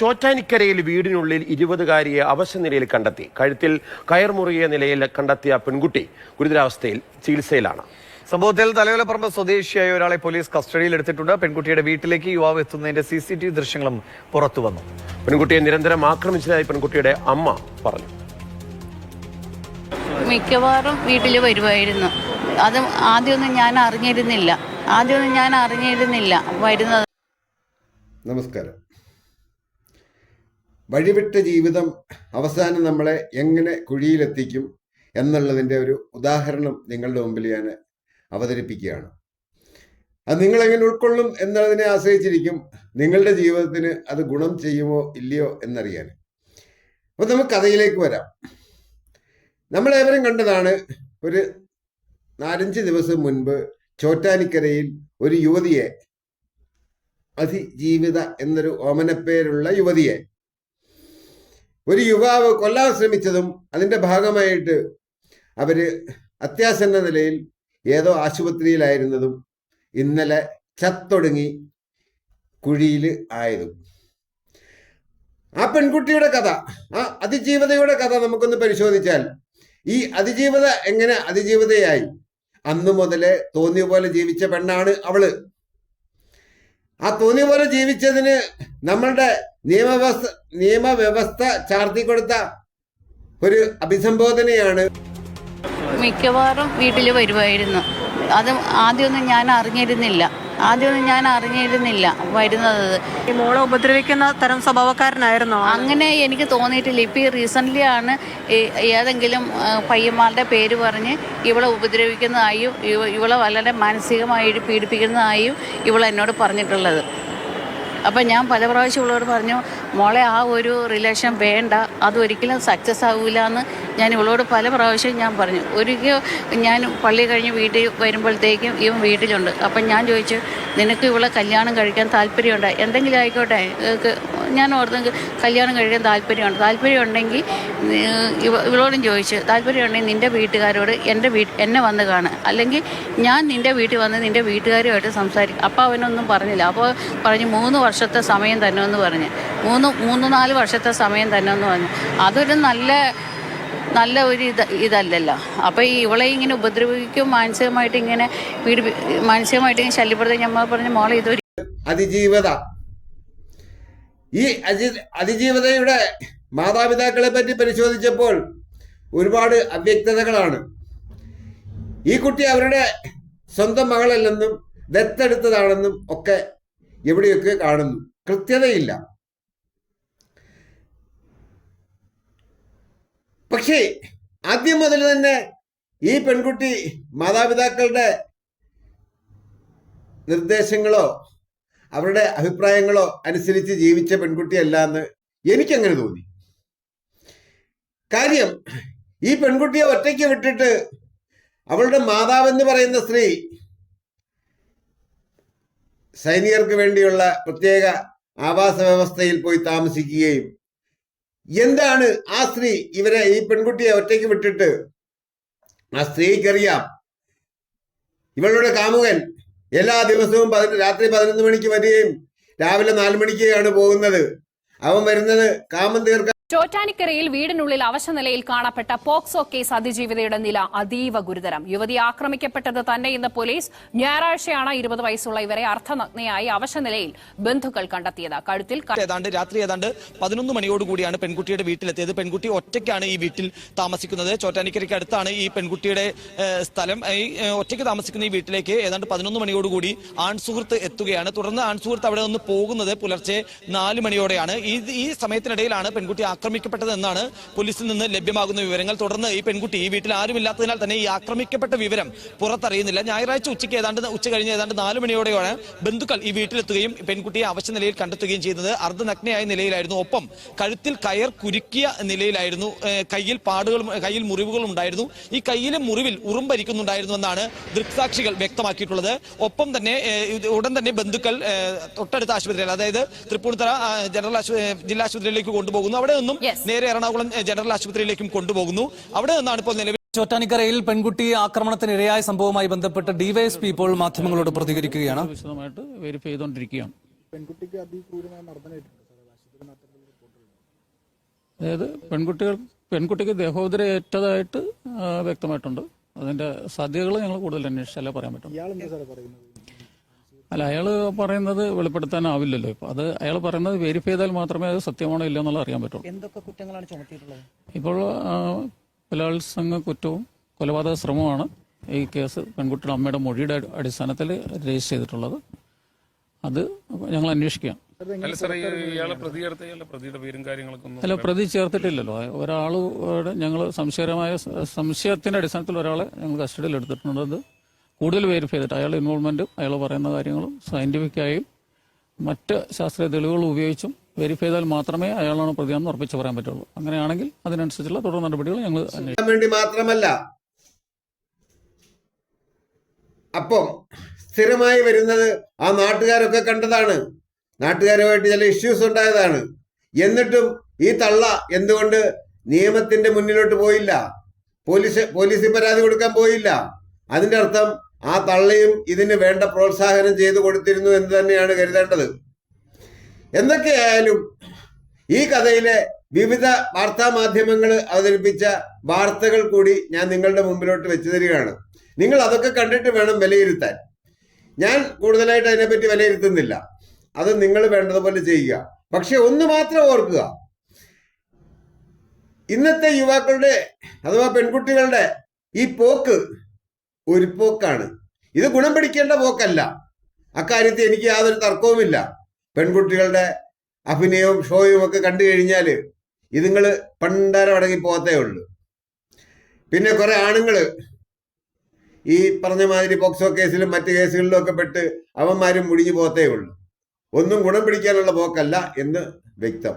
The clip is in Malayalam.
ചോറ്റാനിക്കരയിൽ വീടിനുള്ളിൽ ഇരുപതുകാരിയെ അവശനിലയിൽ കണ്ടെത്തി. കഴുത്തിൽ കയർമുറിയ നിലയിൽ കണ്ടെത്തിയ പെൺകുട്ടി ഗുരുതരാവസ്ഥയിൽ ചികിത്സയിലാണ്. സംഭവത്തിൽ തലയോലപ്പറമ്പ് സ്വദേശിയായ ഒരാളെ പോലീസ് കസ്റ്റഡിയിൽ എടുത്തിട്ടുണ്ട്. പെൺകുട്ടിയുടെ വീട്ടിലേക്ക് യുവാവ് എത്തുന്നതിന്റെ സി സി ടി വി ദൃശ്യങ്ങളും പുറത്തു വന്നു. പെൺകുട്ടിയെ നിരന്തരം ആക്രമിച്ചതായി പെൺകുട്ടിയുടെ അമ്മ പറഞ്ഞു. മിക്കവാറും വീട്ടിൽ വരുമായിരുന്നു അത് ആദ്യമൊന്നും ഞാൻ അറിഞ്ഞിരുന്നില്ല. ആദ്യമൊന്നും ഞാൻ അറിഞ്ഞിരുന്നില്ല. വരുന്നത് നമസ്കാരം. വഴിവിട്ട ജീവിതം അവസാനം നമ്മളെ എങ്ങനെ കുഴിയിലെത്തിക്കും എന്നുള്ളതിന്റെ ഒരു ഉദാഹരണം നിങ്ങളുടെ മുമ്പിൽ ഞാൻ അവതരിപ്പിക്കുകയാണ്. അത് നിങ്ങൾ എങ്ങനെ ഉൾക്കൊള്ളും എന്നുള്ളതിനെ ആശ്രയിച്ചിരിക്കും നിങ്ങളുടെ ജീവിതത്തിന് അത് ഗുണം ചെയ്യുമോ ഇല്ലയോ എന്നറിയാൻ. അപ്പോൾ നമുക്ക് കഥയിലേക്ക് വരാം. നമ്മളേവരും കണ്ടതാണ് ഒരു നാലഞ്ച് ദിവസം മുൻപ് ചോറ്റാനിക്കരയിൽ ഒരു യുവതിയെ അതിജീവിത എന്നൊരു ഓമനപ്പേരുള്ള യുവതിയെ ഒരു യുവാവ് കൊല്ലാൻ ശ്രമിച്ചതും അതിന്റെ ഭാഗമായിട്ട് അവർ അത്യാസന്ന നിലയിൽ ഏതോ ആശുപത്രിയിലായിരുന്നതും ഇന്നലെ ചത്തൊടുങ്ങി കുഴിയിൽ ആയതും. ആ പെൺകുട്ടിയുടെ കഥ ആ അതിജീവതയുടെ കഥ നമുക്കൊന്ന് പരിശോധിച്ചാൽ ഈ അതിജീവത എങ്ങനെ അതിജീവതയായി? അന്നു മുതലേ തോന്നിയ പോലെ ജീവിച്ച പെണ്ണാണ് അവൾ. ആ തോന്നിയ പോലെ ജീവിച്ചതിന് നമ്മളുടെ നിയമവ്യവസ്ഥ നിയമവ്യവസ്ഥ ചാർത്തി കൊടുത്ത ഒരു അഭിസംബോധനയാണ്. മിക്കവാറും വീട്ടിൽ വരുമായിരുന്നു. അത് ആദ്യമൊന്നും ഞാൻ അറിഞ്ഞിരുന്നില്ല. ആദ്യമൊന്നും ഞാൻ അറിഞ്ഞിരുന്നില്ല വരുന്നത്. ഈ മോളെ ഉപദ്രവിക്കുന്ന തരം സ്വഭാവക്കാരനായിരുന്നോ അങ്ങനെ എനിക്ക് തോന്നിയിട്ടില്ല. ഇപ്പം ഈ റീസെന്റ്ലി ആണ് ഏതെങ്കിലും പയ്യന്മാരുടെ പേര് പറഞ്ഞ് ഇവളെ ഉപദ്രവിക്കുന്നതായും ഇവ- ഇവളെ വളരെ മാനസികമായി പീഡിപ്പിക്കുന്നതായും ഇവളെന്നോട് പറഞ്ഞിട്ടുള്ളത്. അപ്പം ഞാൻ പല പ്രാവശ്യം ഉള്ളവർ പറഞ്ഞു മോളെ ആ ഒരു റിലേഷൻ വേണ്ട. അതൊരിക്കലും സക്സസ് ആവില്ല എന്ന് ഞാൻ ഇവളോട് പല പ്രാവശ്യം ഞാൻ പറഞ്ഞു. ഒരിക്കൽ ഞാൻ പള്ളി കഴിഞ്ഞ് വീട്ടിൽ വരുമ്പോഴത്തേക്കും ഇവൻ വീട്ടിലുണ്ട്. അപ്പം ഞാൻ ചോദിച്ചു നിനക്ക് ഇവളെ കല്യാണം കഴിക്കാൻ താല്പര്യമുണ്ട്? എന്തെങ്കിലും ആയിക്കോട്ടെ. ഞാൻ ഓർത്തെങ്കിൽ കല്യാണം കഴിക്കാൻ താല്പര്യമുണ്ട്. താല്പര്യമുണ്ടെങ്കിൽ ഇവളോടും ചോദിച്ചു. താല്പര്യമുണ്ടെങ്കിൽ നിന്റെ വീട്ടുകാരോട് എന്റെ വീട്ടിൽ എന്നെ വന്ന് കാണുക. അല്ലെങ്കിൽ ഞാൻ നിന്റെ വീട്ടിൽ വന്ന് നിന്റെ വീട്ടുകാരുമായിട്ട് സംസാരിക്കും. അപ്പോൾ അവനൊന്നും പറഞ്ഞില്ല. അപ്പോൾ പറഞ്ഞു മൂന്ന് വർഷത്തെ സമയം തന്നെ എന്ന് പറഞ്ഞ്. മൂന്ന് മൂന്ന് നാല് വർഷത്തെ സമയം തന്നെ എന്ന് പറഞ്ഞു. അതൊരു നല്ല നല്ല ഒരു ഇത് ഇതല്ലല്ലോ. അപ്പോൾ ഈ ഇവളെ ഇങ്ങനെ ഉപദ്രവിക്കും മാനസികമായിട്ട് ഇങ്ങനെ വീട് മാനസികമായിട്ട് ഇങ്ങനെ ശല്യപ്പെടുത്തി. ഞമ്മ പറഞ്ഞ മോളെ ഇതൊരു അതിജീവത. ഈ അതി അതിജീവതയുടെ മാതാപിതാക്കളെ പറ്റി പരിശോധിച്ചപ്പോൾ ഒരുപാട് അവ്യക്തതകളാണ്. ഈ കുട്ടി അവരുടെ സ്വന്തം മകളല്ലെന്നും ദത്തെടുത്തതാണെന്നും ഒക്കെ എവിടെയൊക്കെ കാണുന്നു. കൃത്യതയില്ല. പക്ഷേ ആദ്യം മുതൽ തന്നെ ഈ പെൺകുട്ടി മാതാപിതാക്കളുടെ നിർദ്ദേശങ്ങളോ അവരുടെ അഭിപ്രായങ്ങളോ അനുസരിച്ച് ജീവിച്ച പെൺകുട്ടിയല്ല എന്ന് എനിക്കങ്ങനെ തോന്നി. കാര്യം ഈ പെൺകുട്ടിയെ ഒറ്റയ്ക്ക് വിട്ടിട്ട് അവളുടെ മാതാവെന്ന് പറയുന്ന സ്ത്രീ സൈനികർക്ക് വേണ്ടിയുള്ള പ്രത്യേക ആവാസ വ്യവസ്ഥയിൽ പോയി താമസിക്കുകയും എന്താണ് ആ സ്ത്രീ ഇവരെ ഈ പെൺകുട്ടിയെ ഒറ്റയ്ക്ക് വിട്ടിട്ട്? ആ സ്ത്രീക്കറിയാം. ഇവളുടെ കാമുകൻ എല്ലാ ദിവസവും പതിന രാത്രി പതിനൊന്ന് മണിക്ക് വരികയും രാവിലെ നാല് മണിക്കാണ് പോകുന്നത്. അവൻ വരുന്നത് കാമം തീർക്കാൻ ചോറ്റാനിക്കരയിൽ വീടിനുള്ളിൽ അവശനിലയിൽ കാണപ്പെട്ട പോക്സോ കേസ് അതിജീവിതയുടെ നില അതീവ ഗുരുതരം. യുവതി ആക്രമിക്കപ്പെട്ടത് തന്നെ ഇന്ന് പോലീസ് ഞായറാഴ്ചയാണ് ഇരുപത് വയസ്സുള്ള ഇവരെ അർദ്ധനഗ്നയായി അവശനിലയിൽ ബന്ധുക്കൾ കണ്ടെത്തിയത്. കഴുത്തിൽ ഏതാണ്ട് രാത്രി ഏതാണ്ട് പതിനൊന്ന് മണിയോടുകൂടിയാണ് പെൺകുട്ടിയുടെ വീട്ടിലെത്തിയത്. പെൺകുട്ടി ഒറ്റയ്ക്കാണ് ഈ വീട്ടിൽ താമസിക്കുന്നത്. ചോറ്റാനിക്കരയ്ക്ക് അടുത്താണ് ഈ പെൺകുട്ടിയുടെ സ്ഥലം. ഈ ഒറ്റയ്ക്ക് താമസിക്കുന്ന ഈ വീട്ടിലേക്ക് ഏതാണ്ട് പതിനൊന്ന് മണിയോടുകൂടി ആൺസുഹൃത്ത് എത്തുകയാണ്. തുടർന്ന് ആൺസുഹൃത്ത് അവിടെ നിന്ന് പോകുന്നത് പുലർച്ചെ നാല് മണിയോടെയാണ്. ഈ സമയത്തിനിടയിലാണ് പെൺകുട്ടി ആക്രമിക്കപ്പെട്ടത് എന്നാണ് പോലീസിൽ നിന്ന് ലഭ്യമാകുന്ന വിവരങ്ങൾ. തുടർന്ന് ഈ പെൺകുട്ടി ഈ വീട്ടിൽ ആരുമില്ലാത്തതിനാൽ തന്നെ ഈ ആക്രമിക്കപ്പെട്ട വിവരം പുറത്തറിയുന്നില്ല. ഞായറാഴ്ച ഉച്ചയ്ക്ക് ഏതാണ്ട് ഉച്ച കഴിഞ്ഞ് ഏതാണ്ട് നാല് മണിയോടെയാണ് ബന്ധുക്കൾ ഈ വീട്ടിലെത്തുകയും പെൺകുട്ടിയെ അവശ്യ നിലയിൽ കണ്ടെത്തുകയും ചെയ്തത്. അർദ്ധനഗ്നയായ നിലയിലായിരുന്നു. ഒപ്പം കഴുത്തിൽ കയർ കുരുക്കിയ നിലയിലായിരുന്നു. കയ്യിൽ പാടുകളും കയ്യിൽ മുറിവുകളും ഉണ്ടായിരുന്നു. ഈ കയ്യിലെ മുറിവിൽ ഉറുമ്പരിക്കുന്നുണ്ടായിരുന്നു എന്നാണ് ദൃക്സാക്ഷികൾ വ്യക്തമാക്കിയിട്ടുള്ളത്. ഒപ്പം തന്നെ ഉടൻ തന്നെ ബന്ധുക്കൾ തൊട്ടടുത്ത ആശുപത്രിയിൽ അതായത് തൃപ്പൂണിത്തറ ജനറൽ ജില്ലാ ആശുപത്രിയിലേക്ക് കൊണ്ടുപോകുന്നു. അവിടെ നിന്നും Yes. നേരെ എറണാകുളം ജനറൽ ആശുപത്രിയിലേക്കും കൊണ്ടുപോകുന്നു. അവിടെ നിന്നാണ് ഇപ്പോൾ നിലവിൽ ചോറ്റാനിക്കരയിൽ പെൺകുട്ടി ആക്രമണത്തിനിരയായ സംഭവവുമായി ബന്ധപ്പെട്ട് ഡിവൈഎസ്പി ഇപ്പോൾ മാധ്യമങ്ങളോട് പ്രതികരിക്കുകയാണ്. വിശദമായിട്ട് വെരിഫൈ ചെയ്തുകൊണ്ടിരിക്കുകയാണ് അതായത് പെൺകുട്ടികൾ പെൺകുട്ടിക്ക് ദേഹോദര ഏറ്റതായിട്ട് വ്യക്തമായിട്ടുണ്ട്. അതിന്റെ സാധ്യതകൾ ഞങ്ങൾ കൂടുതൽ അന്വേഷിച്ചാലേ പറയാൻ പറ്റും. അല്ല അയാൾ പറയുന്നത് വെളിപ്പെടുത്താനാവില്ലല്ലോ ഇപ്പൊ. അത് അയാൾ പറയുന്നത് വെരിഫൈ ചെയ്താൽ മാത്രമേ അത് സത്യമാണോ ഇല്ല എന്നുള്ള അറിയാൻ പറ്റുള്ളൂ. എന്തൊക്കെ കുറ്റങ്ങളാണ് ചുമത്തിയിട്ടുള്ളത്? ഇപ്പോൾ ബലാത്സംഗ കുറ്റവും കൊലപാതക ശ്രമവുമാണ് ഈ കേസ് പെൺകുട്ടിയുടെ അമ്മയുടെ മൊഴിയുടെ അടിസ്ഥാനത്തിൽ രജിസ്റ്റർ ചെയ്തിട്ടുള്ളത്. അത് ഞങ്ങൾ അന്വേഷിക്കാം. അല്ല സാർ ഇയാളെ പ്രതി ചേർത്തിട്ടില്ലല്ലോ. ഒരാൾ ഞങ്ങൾ സംശയകരമായ സംശയത്തിന്റെ അടിസ്ഥാനത്തിൽ ഒരാളെ ഞങ്ങൾ കസ്റ്റഡിയിൽ എടുത്തിട്ടുണ്ടത് അത് കൂടുതൽ വെരിഫൈ ചെയ്തിട്ട് അയാളുടെ ഇൻവോൾവ്മെന്റും അയാൾ പറയുന്ന കാര്യങ്ങളും സയന്റിഫിക്കായും മറ്റ് ശാസ്ത്രീയ തെളിവുകൾ ഉപയോഗിച്ചും വെരിഫൈ ചെയ്താൽ മാത്രമേ അയാളാണ് പ്രതിയാണെന്ന് ഉറപ്പിച്ച് പറയാൻ പറ്റുള്ളൂ. അങ്ങനെയാണെങ്കിൽ അതിനനുസരിച്ചുള്ള തുടർ നടപടികൾ ഞങ്ങൾ വേണ്ടി മാത്രമല്ല അപ്പം സ്ഥിരമായി വരുന്നത് ആ നാട്ടുകാരൊക്കെ കണ്ടതാണ്. നാട്ടുകാരുമായിട്ട് ചില ഇഷ്യൂസ് ഉണ്ടായതാണ്. എന്നിട്ടും ഈ തള്ള എന്തുകൊണ്ട് നിയമത്തിന്റെ മുന്നിലോട്ട് പോയില്ല? പോലീസ് പോലീസിൽ പരാതി കൊടുക്കാൻ പോയില്ല? അതിന്റെ അർത്ഥം ആ തള്ളിയും ഇതിന് വേണ്ട പ്രോത്സാഹനം ചെയ്തു കൊടുത്തിരുന്നു എന്ന് തന്നെയാണ് കരുതേണ്ടത്. എന്തൊക്കെയായാലും ഈ കഥയിലെ വിവിധ വാർത്താ മാധ്യമങ്ങൾ അവതരിപ്പിച്ച വാർത്തകൾ കൂടി ഞാൻ നിങ്ങളുടെ മുമ്പിലോട്ട് വെച്ചു തരികയാണ്. നിങ്ങൾ അതൊക്കെ കണ്ടിട്ട് വേണം വിലയിരുത്താൻ. ഞാൻ കൂടുതലായിട്ട് അതിനെപ്പറ്റി വിലയിരുത്തുന്നില്ല. അത് നിങ്ങൾ വേണ്ടതുപോലെ ചെയ്യുക. പക്ഷെ ഒന്ന് മാത്രം ഓർക്കുക. ഇന്നത്തെ യുവാക്കളുടെ അഥവാ പെൺകുട്ടികളുടെ ഈ പോക്ക് ഒരു പോക്കാണ്. ഇത് ഗുണം പിടിക്കേണ്ട പോക്കല്ല. അക്കാര്യത്തിൽ എനിക്ക് യാതൊരു തർക്കവുമില്ല. പെൺകുട്ടികളുടെ അഭിനയവും ഷോയും ഒക്കെ കണ്ടു കഴിഞ്ഞാൽ നിങ്ങൾ പണ്ടാരം അടങ്ങി പോകത്തേ ഉള്ളൂ. പിന്നെ കുറെ ആണുങ്ങൾ ഈ പറഞ്ഞ മാതിരി പോക്സോ കേസിലും മറ്റു കേസുകളിലും ഒക്കെ പെട്ട് അവന്മാരും മുടിഞ്ഞു പോകത്തേ ഉള്ളൂ. ഒന്നും ഗുണം പിടിക്കാനുള്ള പോക്കല്ല എന്ന് വ്യക്തം.